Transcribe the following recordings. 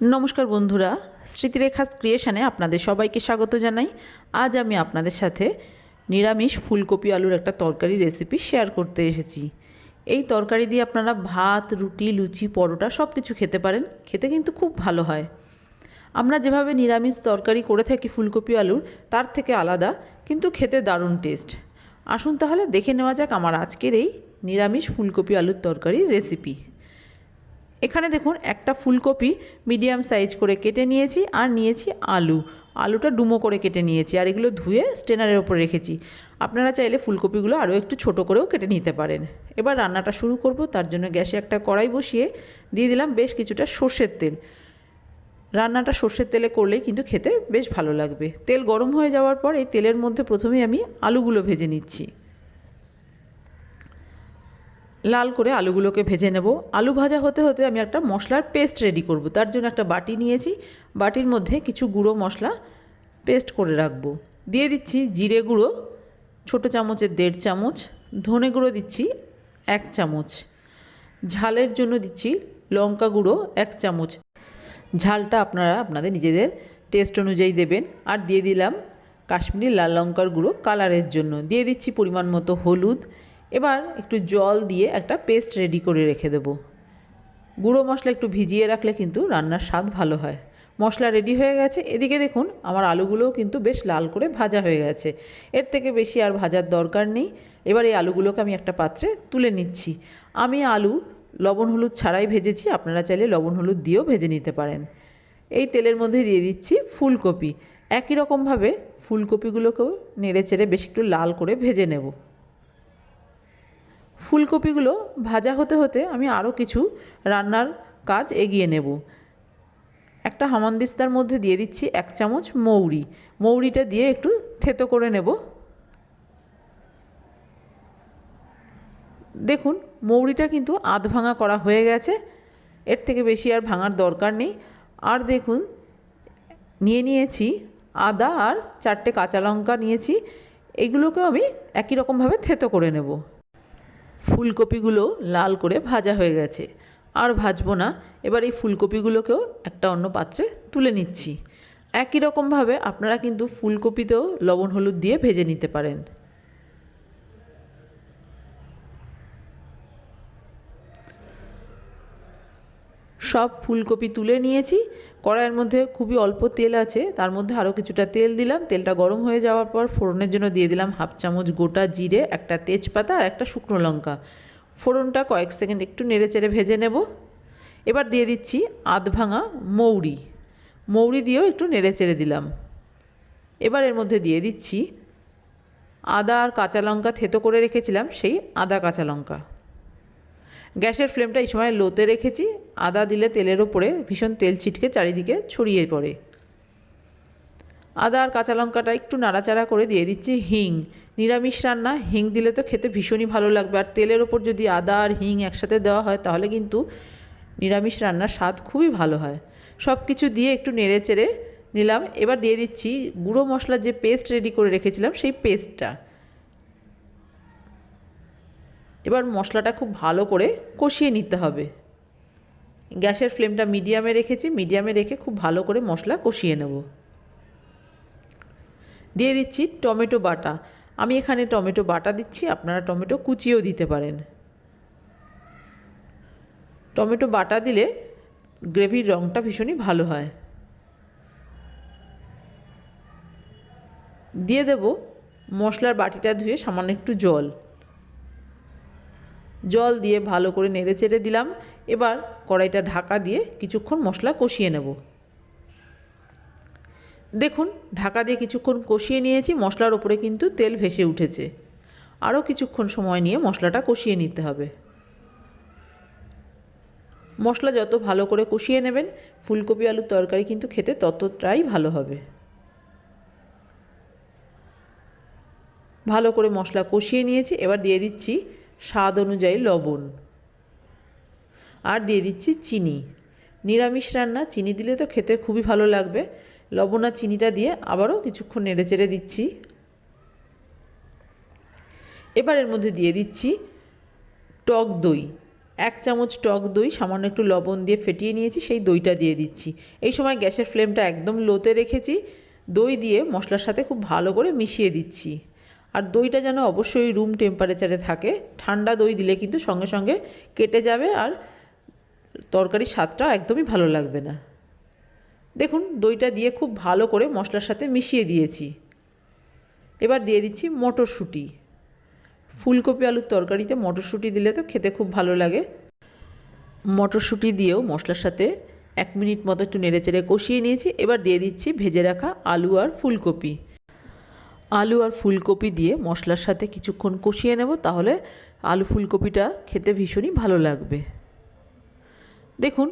নমস্কার বন্ধুরা স্মৃতিরেখা ক্রিয়েশানে আপনাদের সবাইকে স্বাগত জানাই। আজ আমি আপনাদের সাথে নিরামিষ ফুলকপি আলুর একটা তরকারি রেসিপি শেয়ার করতে এসেছি। এই তরকারি দিয়ে আপনারা ভাত, রুটি, লুচি, পরোটা সব কিছু খেতে পারেন। খেতে কিন্তু খুব ভালো হয়। আমরা যেভাবে নিরামিষ তরকারি করে থাকি ফুলকপি আলুর, তার থেকে আলাদা, কিন্তু খেতে দারুণ টেস্ট আসুন তাহলে দেখে নেওয়া যাক আমার আজকের এই নিরামিষ ফুলকপি আলুর তরকারির রেসিপি এখানে দেখুন একটা ফুলকপি মিডিয়াম সাইজ করে কেটে নিয়েছি আর নিয়েছি আলু। আলুটা ডুমো করে কেটে নিয়েছি আর এগুলো ধুয়ে স্টেনারের ওপরে রেখেছি। আপনারা চাইলে ফুলকপিগুলো আরও একটু ছোট করেও কেটে নিতে পারেন। এবার রান্নাটা শুরু করব, তার জন্য গ্যাসে একটা কড়াই বসিয়ে দিয়ে দিলাম বেশ কিছুটা সর্ষের তেল। রান্নাটা সর্ষের তেলে করলেই কিন্তু খেতে বেশ ভালো লাগবে। তেল গরম হয়ে যাওয়ার পর এই তেলের মধ্যে প্রথমেই আমি আলুগুলো ভেজে নিচ্ছি। লাল করে আলুগুলোকে ভেজে নেব। আলু ভাজা হতে হতে আমি একটা মশলার পেস্ট রেডি করব। তার জন্য একটা বাটি নিয়েছি। বাটির মধ্যে কিছু গুঁড়ো মশলা পেস্ট করে রাখব। দিয়ে দিচ্ছি জিরে গুঁড়ো, ছোটো চামচের দেড় চামচ, ধনে গুঁড়ো দিচ্ছি এক চামচ, ঝালের জন্য দিচ্ছি লঙ্কা গুঁড়ো এক চামচ। ঝালটা আপনারা আপনাদের নিজেদের টেস্ট অনুযায়ী দেবেন। আর দিয়ে দিলাম কাশ্মীরি লাল লঙ্কার গুঁড়ো কালারের জন্য। দিয়ে দিচ্ছি পরিমাণ মতো হলুদ এবার একটু জল দিয়ে একটা পেস্ট রেডি করে রেখে দেবো। গুঁড়ো মশলা একটু ভিজিয়ে রাখলে কিন্তু রান্নার স্বাদ ভালো হয়। মশলা রেডি হয়ে গেছে। এদিকে দেখুন, আমার আলুগুলোও কিন্তু বেশ লাল করে ভাজা হয়ে গেছে। এর থেকে বেশি আর ভাজার দরকার নেই। এবার এই আলুগুলোকে আমি একটা পাত্রে তুলে নিচ্ছি। আমি আলু লবণ হলুদ ছাড়াই ভেজেছি। আপনারা চাইলে লবণ হলুদ দিয়েও ভেজে নিতে পারেন। এই তেলের মধ্যে দিয়ে দিচ্ছি ফুলকপি। একই রকমভাবে ফুলকপিগুলোকেও নেড়ে চেড়ে বেশ একটু লাল করে ভেজে নেব। ফুলকপিগুলো ভাজা হতে হতে আমি আরও কিছু রান্নার কাজ এগিয়ে নেব। একটা হামানদিস্তার মধ্যে দিয়ে দিচ্ছি এক চামচ মৌরি। মৌরিটা দিয়ে একটু থেতো করে নেব। দেখুন, মৌরিটা কিন্তু আধ ভাঙা করা হয়ে গেছে। এর থেকে বেশি আর ভাঙার দরকার নেই। আর দেখুন, নিয়ে নিয়েছি আদা আর চারটে কাঁচা লঙ্কা নিয়েছি। এগুলোকেও আমি একই রকমভাবে থেতো করে নেব। ফুলকপিগুলো লাল করে ভাজা হয়ে গেছে। আর ভাজবো না। এবার এই ফুলকপিগুলোকেও একটা অন্য পাত্রে তুলে নিচ্ছি। একই রকমভাবে আপনারা কিন্তু ফুলকপিতেও লবণ হলুদ দিয়ে ভেজে নিতে পারেন। সব ফুলকপি তুলে নিয়েছি। কড়াইয়ের মধ্যে খুবই অল্প তেল আছে, তার মধ্যে আরও কিছুটা তেল দিলাম। তেলটা গরম হয়ে যাওয়ার পর ফোড়নের জন্য দিয়ে দিলাম হাফ চামচ গোটা জিরে, একটা তেজপাতা আর একটা শুকনো লঙ্কা। ফোড়নটা কয়েক সেকেন্ড একটু নেড়ে চেড়ে ভেজে নেব। এবার দিয়ে দিচ্ছি আধ ভাঙা মৌরি। মৌরি দিয়েও একটু নেড়ে চেড়ে দিলাম। এবার এর মধ্যে দিয়ে দিচ্ছি আদা আর কাঁচা লঙ্কা থেতো করে রেখেছিলাম, সেই আদা কাঁচা লঙ্কা। গ্যাসের ফ্লেমটা এই সময় লোতে রেখেছি। আদা দিলে তেলের ওপরে ভীষণ তেল ছিটকে চারিদিকে ছড়িয়ে পড়ে। আদা আর কাঁচা লঙ্কাটা একটু নাড়াচাড়া করে দিয়ে দিচ্ছি হিং। নিরামিষ রান্না, হিং দিলে তো খেতে ভীষণই ভালো লাগবে। আর তেলের ওপর যদি আদা আর হিং একসাথে দেওয়া হয়, তাহলে কিন্তু নিরামিষ রান্নার স্বাদ খুবই ভালো হয়। সব কিছু দিয়ে একটু নেড়ে চেড়ে নিলাম। এবার দিয়ে দিচ্ছি গুঁড়ো মশলার যে পেস্ট রেডি করে রেখেছিলাম, সেই পেস্টটা। এবার মশলাটা খুব ভালো করে কষিয়ে নিতে হবে। গ্যাসের ফ্লেমটা মিডিয়ামে রেখেছি, মিডিয়ামে রেখে খুব ভালো করে মশলা কষিয়ে নেব। দিয়ে দিচ্ছি টমেটো বাটা। আমি এখানে টমেটো বাটা দিচ্ছি, আপনারা টমেটো কুচিয়েও দিতে পারেন। টমেটো বাটা দিলে গ্রেভির রঙটা ভীষণই ভালো হয়। দিয়ে দেব মশলার বাটিটা ধুয়ে সামান্য একটু জল। জল দিয়ে ভালো করে নেড়ে চেড়ে দিলাম। এবার কড়াইটা ঢাকা দিয়ে কিছুক্ষণ মশলা কষিয়ে নেব। দেখুন, ঢাকা দিয়ে কিছুক্ষণ কষিয়ে নিয়েছি, মশলার ওপরে কিন্তু তেল ভেসে উঠেছে। আরও কিছুক্ষণ সময় নিয়ে মশলাটা কষিয়ে নিতে হবে। মশলা যত ভালো করে কষিয়ে নেবেন, ফুলকপি আলুর তরকারি কিন্তু খেতে ততটাই ভালো হবে। ভালো করে মশলা কষিয়ে নিয়েছি, এবার দিয়ে দিচ্ছি স্বাদ অনুযায়ী লবণ। আর দিয়ে দিচ্ছি চিনি। নিরামিষ রান্না, চিনি দিলে তো খেতে খুবই ভালো লাগবে। লবণ আর চিনিটা দিয়ে আবারও কিছুক্ষণ নেড়ে চেড়ে দিচ্ছি। এবার এর মধ্যে দিয়ে দিচ্ছি টক দই। এক চামচ টক দই, সামান্য একটু লবণ দিয়ে ফেটিয়ে নিয়েছি, সেই দইটা দিয়ে দিচ্ছি। এই সময় গ্যাসের ফ্লেমটা একদম লোতে রেখেছি। দই দিয়ে মশলার সাথে খুব ভালো করে মিশিয়ে দিচ্ছি। আর দইটা যেন অবশ্যই রুম টেম্পারেচারে থাকে। ঠান্ডা দই দিলে কিন্তু সঙ্গে সঙ্গে কেটে যাবে আর তরকারির স্বাদটা একদমই ভালো লাগবে না। দেখুন, দইটা দিয়ে খুব ভালো করে মশলার সাথে মিশিয়ে দিয়েছি। এবার দিয়ে দিচ্ছি মটরশুঁটি। ফুলকপি আলুর তরকারিতে মটরশুঁটি দিলে তো খেতে খুব ভালো লাগে। মটরশুঁটি দিয়েও মশলার সাথে এক মিনিট মতো একটু নেড়েচেড়ে কষিয়ে নিয়েছি। এবার দিয়ে দিচ্ছি ভেজে রাখা আলু আর ফুলকপি। আলু আর ফুলকপি দিয়ে মশলার সাথে কিছুক্ষণ কষিয়ে নেব, তাহলে আলু ফুলকপিটা খেতে ভীষণই ভালো লাগবে। দেখুন,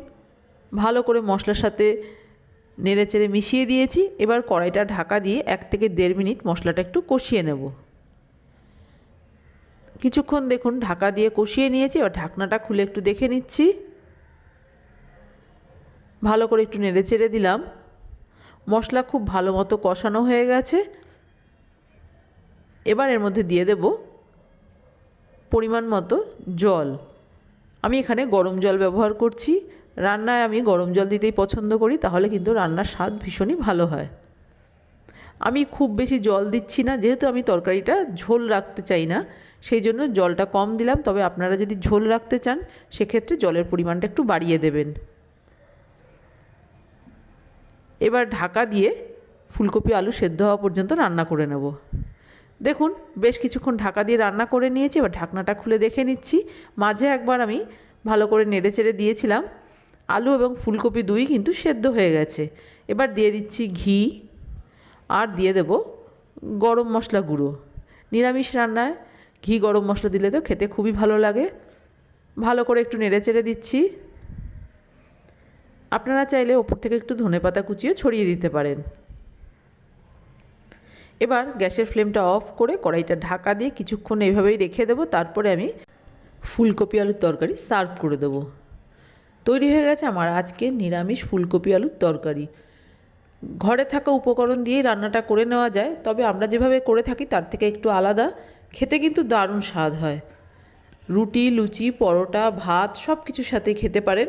ভালো করে মশলার সাথে নেড়েচেড়ে মিশিয়ে দিয়েছি, এবার কড়াইটা ঢাকা দিয়ে এক থেকে দেড় মিনিট মশলাটা একটু কষিয়ে নেব। কিছুক্ষণ দেখুন, ঢাকা দিয়ে কষিয়ে নিয়েছি, এবার ঢাকনাটা খুলে একটু দেখে নিচ্ছি। ভালো করে একটু নেড়ে চেড়ে দিলাম। মশলা খুব ভালো মতো কষানো হয়ে গেছে। এবার এর মধ্যে দিয়ে দেব পরিমাণ মতো জল। আমি এখানে গরম জল ব্যবহার করছি। রান্নায় আমি গরম জল দিতেই পছন্দ করি, তাহলে কিন্তু রান্নার স্বাদ ভীষণই ভালো হয়। আমি খুব বেশি জল দিচ্ছি না, যেহেতু আমি তরকারিটা ঝোল রাখতে চাই না, সেই জন্য জলটা কম দিলাম। তবে আপনারা যদি ঝোল রাখতে চান, সেক্ষেত্রে জলের পরিমাণটা একটু বাড়িয়ে দেবেন। এবার ঢাকা দিয়ে ফুলকপি, আলু সেদ্ধ হওয়া পর্যন্ত রান্না করে নেব। দেখুন, বেশ কিছুক্ষণ ঢাকা দিয়ে রান্না করে নিয়েছি, এবার ঢাকনাটা খুলে দেখে নিচ্ছি। মাঝে একবার আমি ভালো করে নেড়ে চেড়ে দিয়েছিলাম। আলু এবং ফুলকপি দুই কিন্তু সেদ্ধ হয়ে গেছে। এবার দিয়ে দিচ্ছি ঘি আর দিয়ে দেব গরম মশলা গুঁড়ো। নিরামিষ রান্নায় ঘি গরম মশলা দিলে তো খেতে খুবই ভালো লাগে। ভালো করে একটু নেড়ে চেড়ে দিচ্ছি। আপনারা চাইলে ওপর থেকে একটু ধনে পাতা কুচিয়ে ছড়িয়ে দিতে পারেন। এবার গ্যাসের ফ্লেমটা অফ করে কড়াইটা ঢাকা দিয়ে কিছুক্ষণ এইভাবেই রেখে দেবো, তারপরে আমি ফুলকপি আলুর তরকারি সার্ভ করে দেবো। তৈরি হয়ে গেছে আমার আজকে নিরামিষ ফুলকপি আলুর তরকারি। ঘরে থাকা উপকরণ দিয়েই রান্নাটা করে নেওয়া যায়, তবে আমরা যেভাবে করে থাকি তার থেকে একটু আলাদা। খেতে কিন্তু দারুণ স্বাদ হয়। রুটি, লুচি, পরোটা, ভাত সব কিছুর সাথে খেতে পারেন।